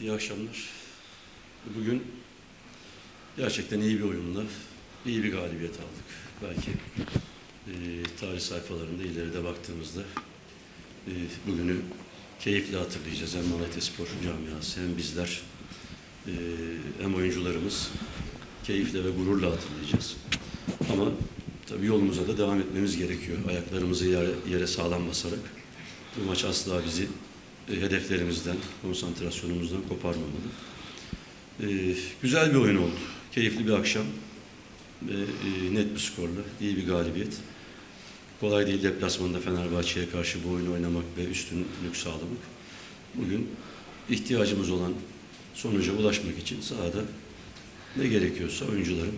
iyi akşamlar. Bugün gerçekten iyi bir oyunla iyi bir galibiyet aldık. Belki e, tarih sayfalarında ileride baktığımızda e, bugünü keyifle hatırlayacağız. Hem Malatya Spor camiası hem bizler e, hem oyuncularımız keyifle ve gururla hatırlayacağız. Ama tabii yolumuza da devam etmemiz gerekiyor. Ayaklarımızı yere, yere sağlam basarak. Bu maç asla bizi hedeflerimizden, konsantrasyonumuzdan koparmamalı. E, güzel bir oyun oldu. Keyifli bir akşam ve e, net bir skorla iyi bir galibiyet. Kolay değil deplasmanda Fenerbahçe'ye karşı bu oyunu oynamak ve üstünlük sağlamak. Bugün ihtiyacımız olan sonuca ulaşmak için sahada ne gerekiyorsa oyuncularım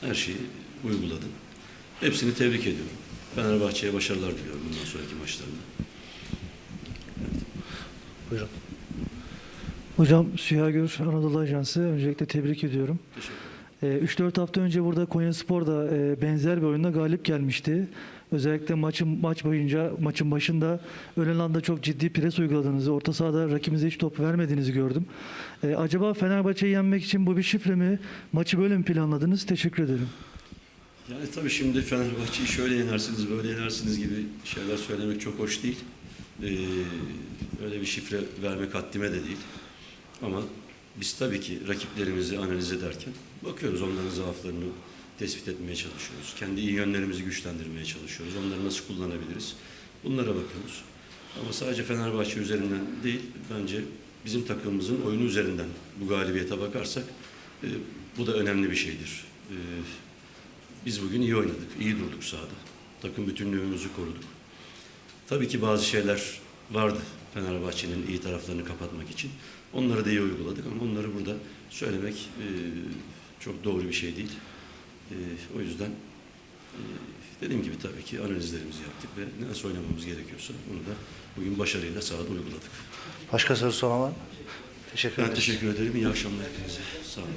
her şeyi uyguladı. Hepsini tebrik ediyorum. Fenerbahçe'ye başarılar diliyorum bundan sonraki maçlarında. Buyurun. Hocam Süha Gür Anadolu Ajansı öncelikle tebrik ediyorum. Teşekkür ederim. Ee, 3-4 hafta önce burada Konya Spor'da e, benzer bir oyunda galip gelmişti. Özellikle maçın maç boyunca maçın başında ön alanda çok ciddi pres uyguladığınızı, orta sahada rakibinize hiç top vermediğinizi gördüm. Ee, acaba Fenerbahçe'yi yenmek için bu bir şifre mi? Maçı böyle mi planladınız? Teşekkür ederim. Yani tabii şimdi Fenerbahçe'yi şöyle yenersiniz, böyle yenersiniz gibi şeyler söylemek çok hoş değil. Ee, öyle bir şifre vermek haddime de değil. Ama biz tabii ki rakiplerimizi analiz ederken bakıyoruz onların zaaflarını tespit etmeye çalışıyoruz. Kendi iyi yönlerimizi güçlendirmeye çalışıyoruz. Onları nasıl kullanabiliriz? Bunlara bakıyoruz. Ama sadece Fenerbahçe üzerinden değil, bence bizim takımımızın oyunu üzerinden bu galibiyete bakarsak e, bu da önemli bir şeydir. E, biz bugün iyi oynadık, iyi durduk sahada. Takım bütünlüğümüzü koruduk. Tabii ki bazı şeyler vardı Fenerbahçe'nin iyi taraflarını kapatmak için. Onları da iyi uyguladık ama onları burada söylemek e, çok doğru bir şey değil. E, o yüzden e, dediğim gibi tabii ki analizlerimizi yaptık ve nasıl oynamamız gerekiyorsa bunu da bugün başarıyla sahada uyguladık. Başka sorusu olan var mı? Teşekkür Ben ederim. teşekkür ederim. İyi akşamlar hepinize. Sağ olun.